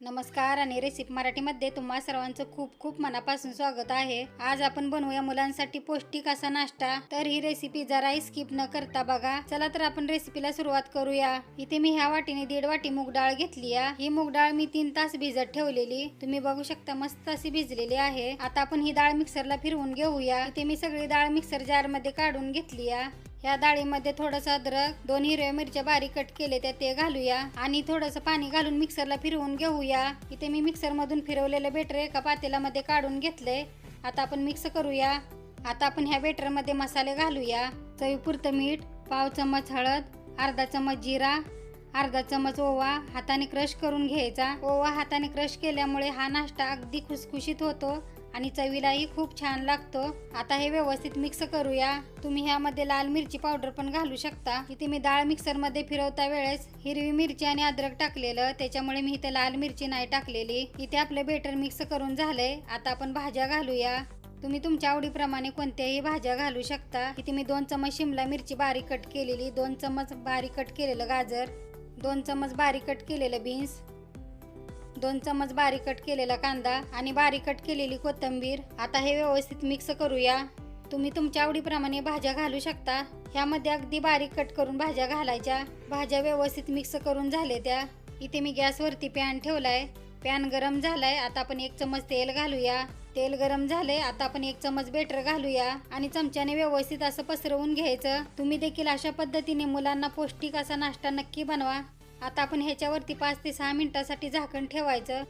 नमस्कार आणि रेसिपी मराठीमध्ये तुम्हा सर्वांचं खूप खूप मनापासून स्वागत आहे. आज आपण बनवूया मुलांसाठी पौष्टिक असा नाश्ता. तर ही रेसिपी जराही स्किप न करता बघा. चला तर आपण रेसिपीला सुरुवात करूया. इथे मी ह्या वाटीने दीड वाटी मूग डाळ घेतली ही मूग डाळ मी तीन तास भिजत ठेवलेली. तुम्ही बघू शकता मस्त अशी भिजलेली आहे. आता आपण ही डाळ मिक्सरला फिरवून घेऊया. इथे मी सगळी डाळ मिक्सर जारमध्ये काढून घेतली या डाळीमध्ये थोडंसं अद्रक दोन हिरव्या मिरच्या बारीक कट केले त्या ते घालूया. आणि थोडंसं पाणी घालून मिक्सरला फिरवून घेऊया. इथे मी मिक्सरमधून फिरवलेलं बेटर एका पातेल्यामध्ये काढून घेतलंय. आता आपण मिक्स करूया. आता आपण ह्या बेटरमध्ये मसाले घालूया. चवीपुरतं मीठ पाव चमच हळद अर्धा चमच जिरा अर्धा चमच ओवा हाताने क्रश करून घ्यायचा. ओवा हाताने क्रश केल्यामुळे हा नाश्ता अगदी खुसखुशीत होतो. आणि चवीलाही खूप छान लागतो. आता हे व्यवस्थित मिक्स करूया. तुम्ही ह्यामध्ये लाल मिरची पावडर पण घालू शकता. इथे मी डाळ मिक्सरमध्ये फिरवता वेळेस हिरवी मिरची आणि अद्रक टाकलेलं. त्याच्यामुळे मी इथे लाल मिरची नाही टाकलेली. इथे आपलं बेटर मिक्स करून झालंय. आता आपण भाज्या घालूया. तुम्ही तुमच्या आवडीप्रमाणे कोणत्याही भाज्या घालू शकता. इथे मी दोन चमच शिमला मिरची बारीक कट केलेली. दोन चमच बारीक कट केलेलं गाजर. दोन चमच बारीक कट केलेलं बीन्स दोन चमच बारीक कट केलेला कांदा आणि बारीक कट केलेली कोथिंबीर. आता हे व्यवस्थित मिक्स करूया. तुम्ही तुमच्या आवडीप्रमाणे भाज्या घालू शकता. ह्यामध्ये अगदी बारीक कट करून भाज्या घालायच्या. भाज्या व्यवस्थित मिक्स करून झाले त्या. इथे मी गॅसवरती पॅन ठेवलाय. पॅन गरम झालाय. आता आपण एक चमच तेल घालूया. तेल गरम झाले. आता आपण एक चमच बेटर घालूया. आणि चमच्याने व्यवस्थित असं पसरवून घ्यायचं. तुम्ही देखील अशा पद्धतीने मुलांना पौष्टिक असा नाश्ता नक्की बनवा. आता आपण ह्याच्यावरती पाच ते सहा मिनिटासाठी झाकण ठेवायचं.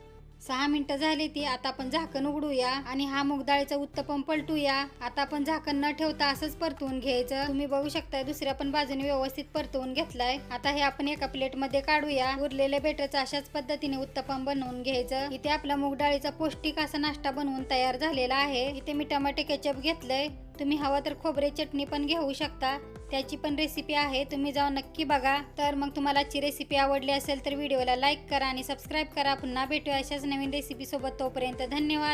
सहा मिनटं झाली ती आता आपण झाकण उघडूया आणि हा मूग डाळीचा उत्तपम पलटूया. आता आपण झाकण न ठेवता असंच परतवून घ्यायचं. तुम्ही बघू शकता दुसऱ्या पण बाजूने व्यवस्थित परतवून घेतलाय. आता हे आपण एका प्लेटमध्ये काढूया. उरलेल्या बेटरचं अशाच पद्धतीने उत्तपम बनवून घ्यायचं. इथे आपला मूग डाळीचा पौष्टिक असा नाश्ता बनवून तयार झालेला आहे. इथे मी टमाटे केचप घेतलंय. तुम्ही हवं तर खोबरे चटणी पण घेऊ शकता. त्याची पण रेसिपी आहे तुम्ही जाऊन नक्की बघा. तर मग तुम्हाला आजची रेसिपी आवडली असेल तर व्हिडिओला लाईक करा आणि सबस्क्राईब करा. पुन्हा भेटूया अशाच नवीन रेसिपीसोबत तोपर्यंत धन्यवाद.